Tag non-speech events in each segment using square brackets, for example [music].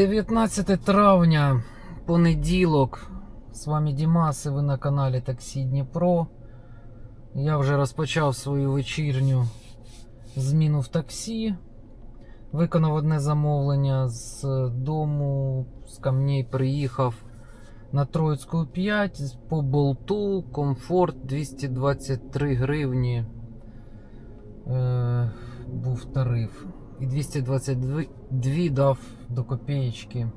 19 травня, понеділок. З вами Дімас, і ви на каналі Таксі Дніпро. Я вже розпочав свою вечірню зміну в таксі. Виконав одне замовлення з дому, з камней приїхав на Троїцьку 5 по болту, комфорт 223 гривні. Е, був тариф. І 222 дав до копеечки.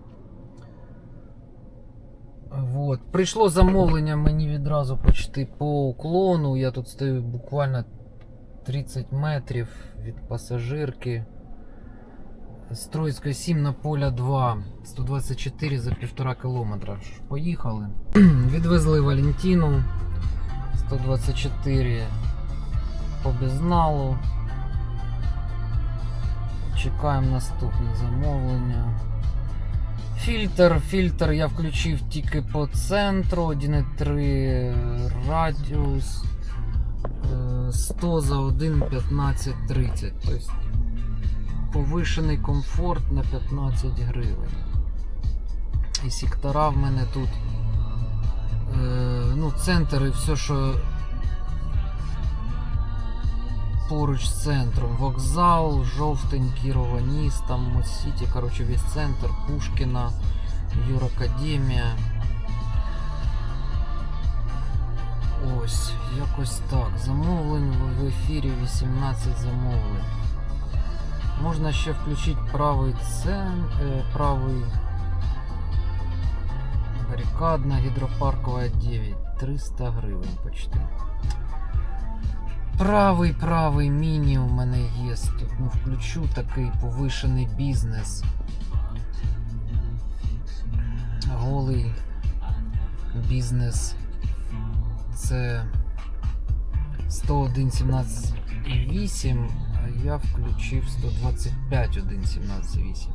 Вот. Прийшло замовлення мені відразу почти по уклону. Я тут стою буквально 30 метрів від пасажирки. З Троїцької 7 на поля 2, 124 за півтора кілометра. Поїхали. [clears throat] Відвезли Валентину 124 по безналу. Чекаємо наступне замовлення. Фільтр, фільтр я включив тільки по центру, 1,3 радіус е, 100 за 1, 15, 30. Тобто повишений комфорт на 15 гривень. І сектора в мене тут. Е, ну, центр і все, що поруч з центром. Вокзал, жовтень, Кірова, Ніс, там Моссіті, коротше, весь центр, Пушкіна, Юракадемія. Ось, якось так. Замовлень в ефірі 18 замовлень. Можна ще включити правий цен, е, правий барикадна гідропаркова 9. 300 гривень почти. Правий, правий міні у мене є. Тут ну, включу такий повишений бізнес. Голий бізнес. Це 101.17.8, а я включив 125.1.17.8.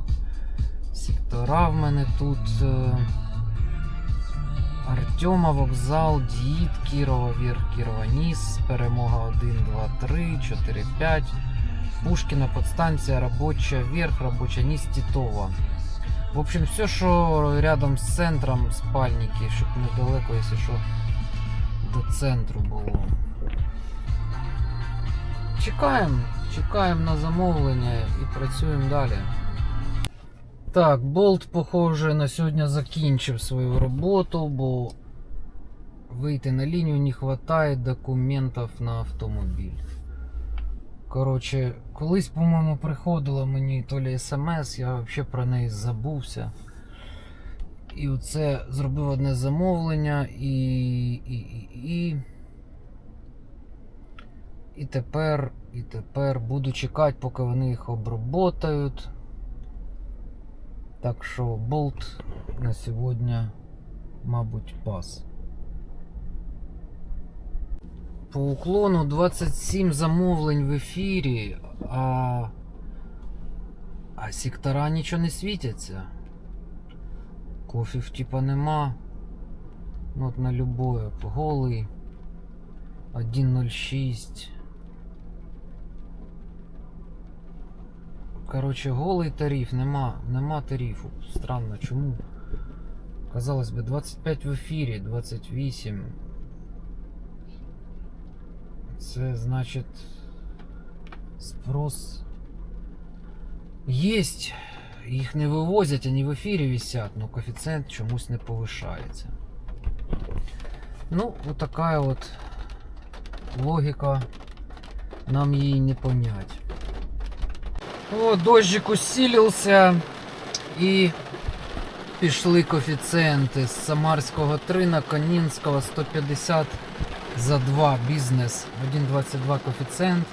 Сектора в мене тут. Артема, вокзал, Діїд, Кірова, Вір, Кірова, Ніс, Перемога 1, 2, 3, 4, 5, Пушкіна, подстанція, робоча, Верх, робоча, Ніс, Титова. В общем, все, що рядом з центром спальники, щоб недалеко, якщо що, до центру було. Чекаємо, чекаємо на замовлення і працюємо далі. Так, болт, похоже, на сьогодні закінчив свою роботу, бо вийти на лінію не вистачає документів на автомобіль. Коротше, колись, по-моєму, приходила мені то лі смс, я взагалі про неї забувся. І оце зробив одне замовлення і. і, і, і... І тепер, і тепер буду чекати, поки вони їх оброботають. Так що болт на сьогодні, мабуть, пас. По уклону 27 замовлень в ефірі, а, а сектора нічого не світяться. Кофів типа нема. Ну, от на любое. Голий. 1.06. Короче, голий тариф, нема, нема тарифу. Странно, чому? Казалось би, 25 в ефірі, 28. Це значить спрос єсть. Їх не вивозять, вони в ефірі висять, але коефіцієнт чомусь не повишається. Ну, вот такая вот логика. Нам її не понять. О, дождик усилився і пішли коефіцієнти з Самарського 3 на Канінського 150 за 2 бізнес. 1,22 коефіцієнт.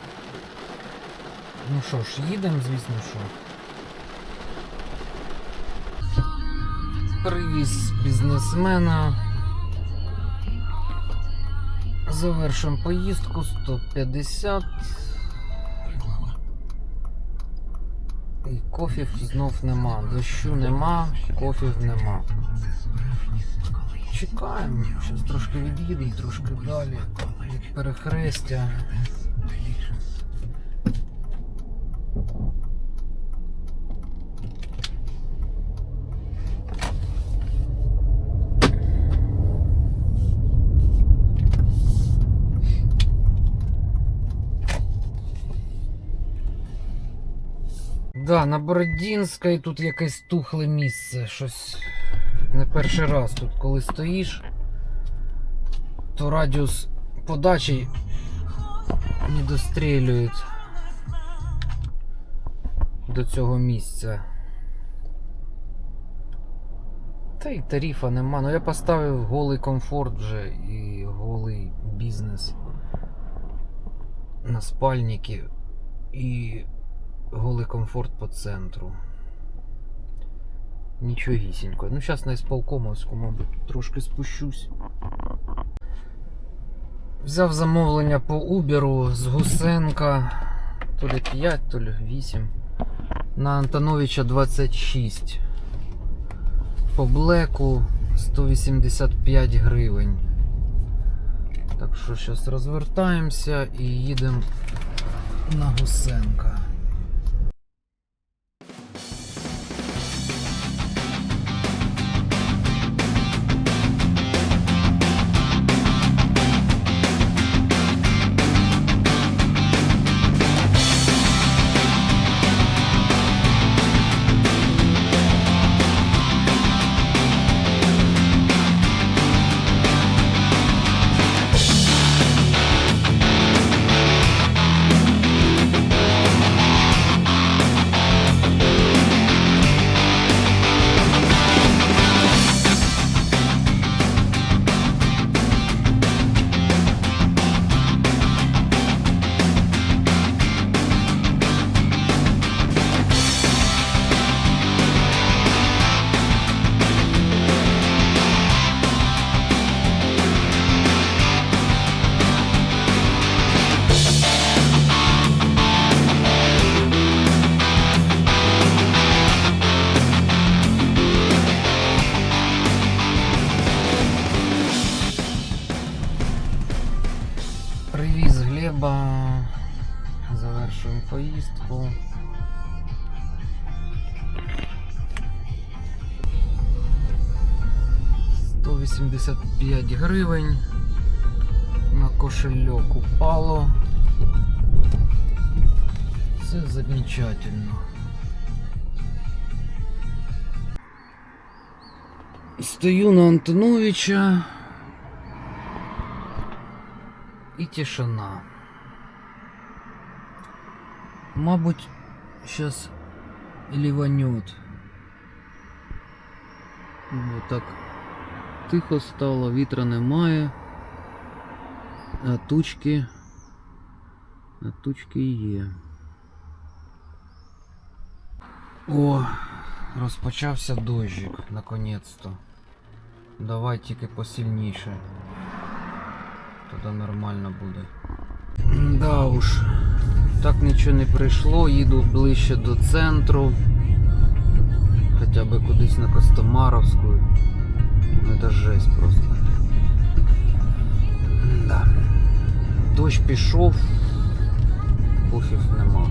Ну що ж, їдемо, звісно, що. Привіз бізнесмена. Завершуємо поїздку 150. І кофів знов нема. Дощу нема, кофів нема. Чекаємо. Зараз трошки від'їдемо, трошки далі. Від перехрестя. Да, на Бородінській тут якесь тухле місце. Щось не перший раз тут, коли стоїш, то радіус подачі не дострілюють до цього місця. Та й тарифа нема. Ну я поставив голий комфорт вже і голий бізнес на спальники і голий комфорт по центру. Нічогісінько. Ну, зараз на ісполкомовську, мабуть, трошки спущусь. Взяв замовлення по Uber з Гусенка. То ли 5, то ли 8. На Антоновича 26. По блеку 185 гривень. Так що зараз розвертаємося і їдемо на Гусенка. 85 гривень. На кошелек упало. Все замечательно. Стою на Антоновича и тишина. Мабуть, сейчас ливанет. Вот так тихо стало, вітра немає. А тучки. А тучки є. О, розпочався дощик, наконець-то. Давай тільки посильніше. Тоді нормально буде. Да уж. Так нічого не прийшло, їду ближче до центру. Хоча б кудись на Костомаровську. Ну це жесть просто. Да. Дощ пішов, пуфів нема.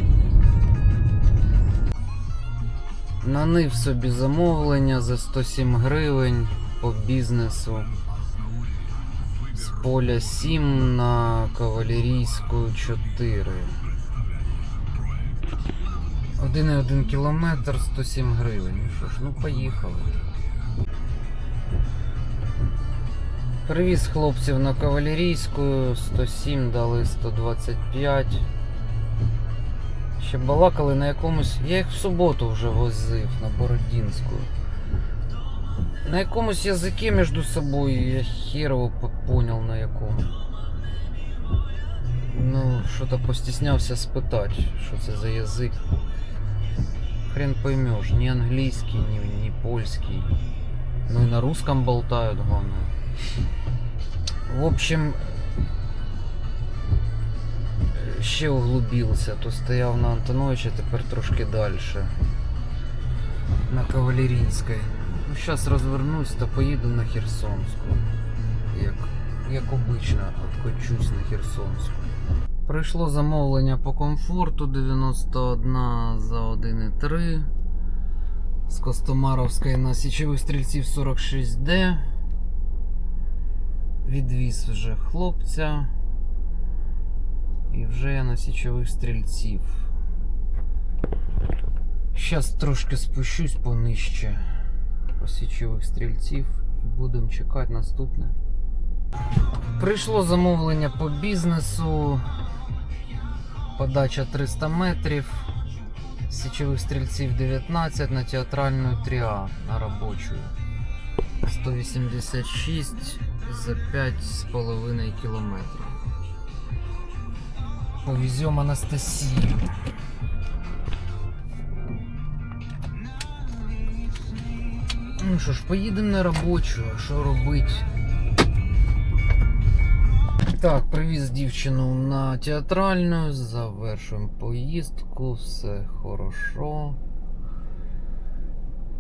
Нанив собі замовлення за 107 гривень по бізнесу з поля 7 на кавалерійську 4. 1,1 кілометр 107 гривень. Ну що ж, ну поїхали. Привіз хлопців на кавалерійську 107, дали 125. Ще балакали на якомусь. Я їх в суботу вже возив на Бородінську. На якомусь язикі між собою, я херово понял на якому. Ну, що-то постіснявся спитати, що це за язик. Хрен поймешь, ни английский, ни, ни польский. Ну и на русском болтают, главное. В общем, ще углубився, то стояв на Антоновича, тепер трошки далі. На Кавалерійській. Ну, зараз розвернусь та поїду на Херсонську. Як, як обично, откочусь на Херсонську. Прийшло замовлення по комфорту 91 за 1,3. З Костомаровської на січових стрільців 46D. Відвіз вже хлопця. І вже я на січових стрільців. Зараз трошки спущусь понижче по січових стрільців і будемо чекати наступне. Прийшло замовлення по бізнесу. Подача 300 метрів. Січових стрільців 19 на театральну 3А на робочу. 186 за 5,5 кілометрів. Повезем Анастасію. Ну що ж, поїдемо на робочу, що робить? Так, привіз дівчину на театральну, завершуємо поїздку, все хорошо.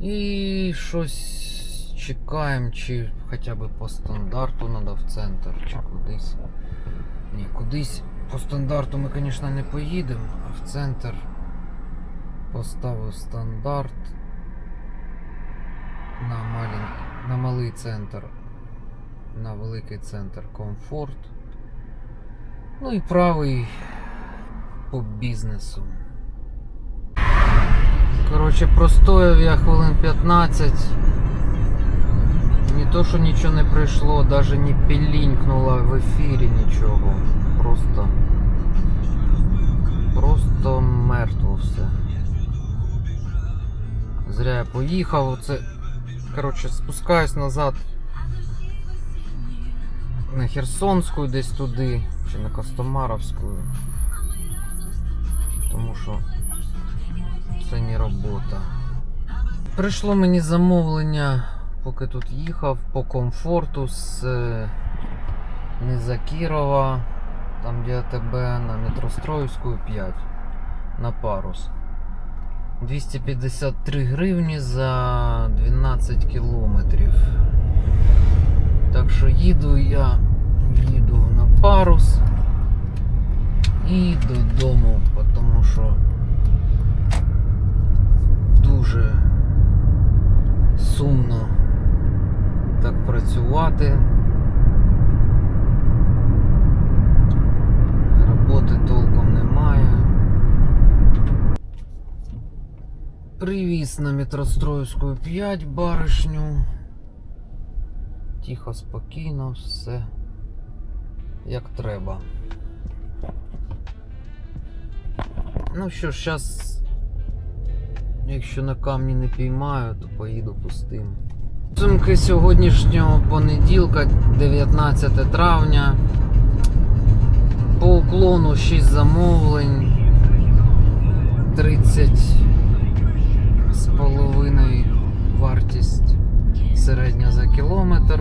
І щось чекаємо, чи хоча б по стандарту треба в центр, чи кудись. Ні, кудись по стандарту ми, звісно, не поїдемо, а в центр поставив стандарт на, маленький, на малий центр, на великий центр комфорт. Ну і правий по бізнесу. Коротше, простояв я хвилин 15. То, що нічого не прийшло, навіть не пілінькнуло в ефірі нічого. Просто. Просто мертво все. Зря я поїхав, оце. Коротше, спускаюсь назад на Херсонську десь туди, чи на Костомаровську. Тому що це не робота. Прийшло мені замовлення, поки тут їхав, по комфорту з е, Низа Кірова, там де АТБ на Метростроївську 5 на парус. 253 гривні за 12 кілометрів. Так що їду я їду на парус і додому, тому що дуже сумно так працювати. Роботи толком немає. Привіз на метростроївську 5 баришню. Тихо, спокійно, все як треба. Ну що ж, зараз, якщо на камні не піймаю, то поїду пустим. Сумки сьогоднішнього понеділка, 19 травня. По уклону 6 замовлень. 30 з половиною вартість середня за кілометр.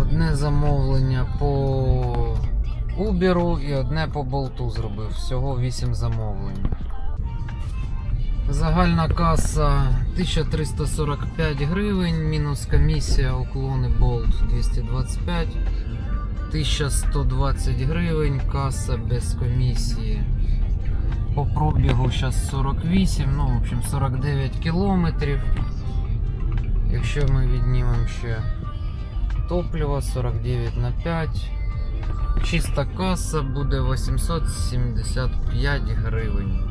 Одне замовлення по Uber і одне по болту зробив. Всього 8 замовлень. Загальна каса 1345 гривень, мінус комісія уклони болт 225, 1120 гривень, каса без комісії. По пробігу зараз 48, ну, в общем, 49 кілометрів. Якщо ми віднімемо ще топливо 49 на 5, чиста каса буде 875 гривень.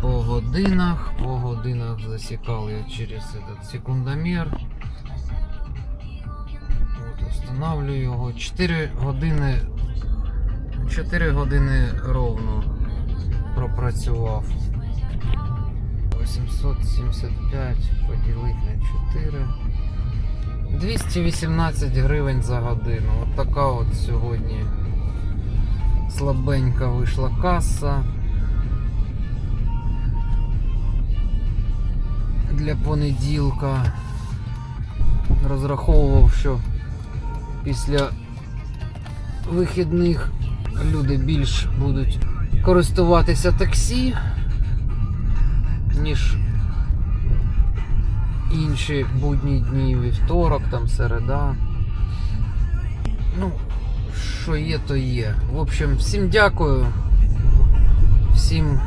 По годинах, по годинах засікав я через этот секундомер. От, встановлюю його. 4 години 4 години ровно пропрацював. 875 поділити на 4. 218 гривень за годину. От така от сьогодні слабенька вийшла каса. Для понеділка розраховував, що після вихідних люди більш будуть користуватися таксі, ніж інші будні дні, вівторок, там середа. Ну, що є, то є. В общем, всім дякую. Всім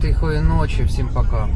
тихої ночі, всім пока.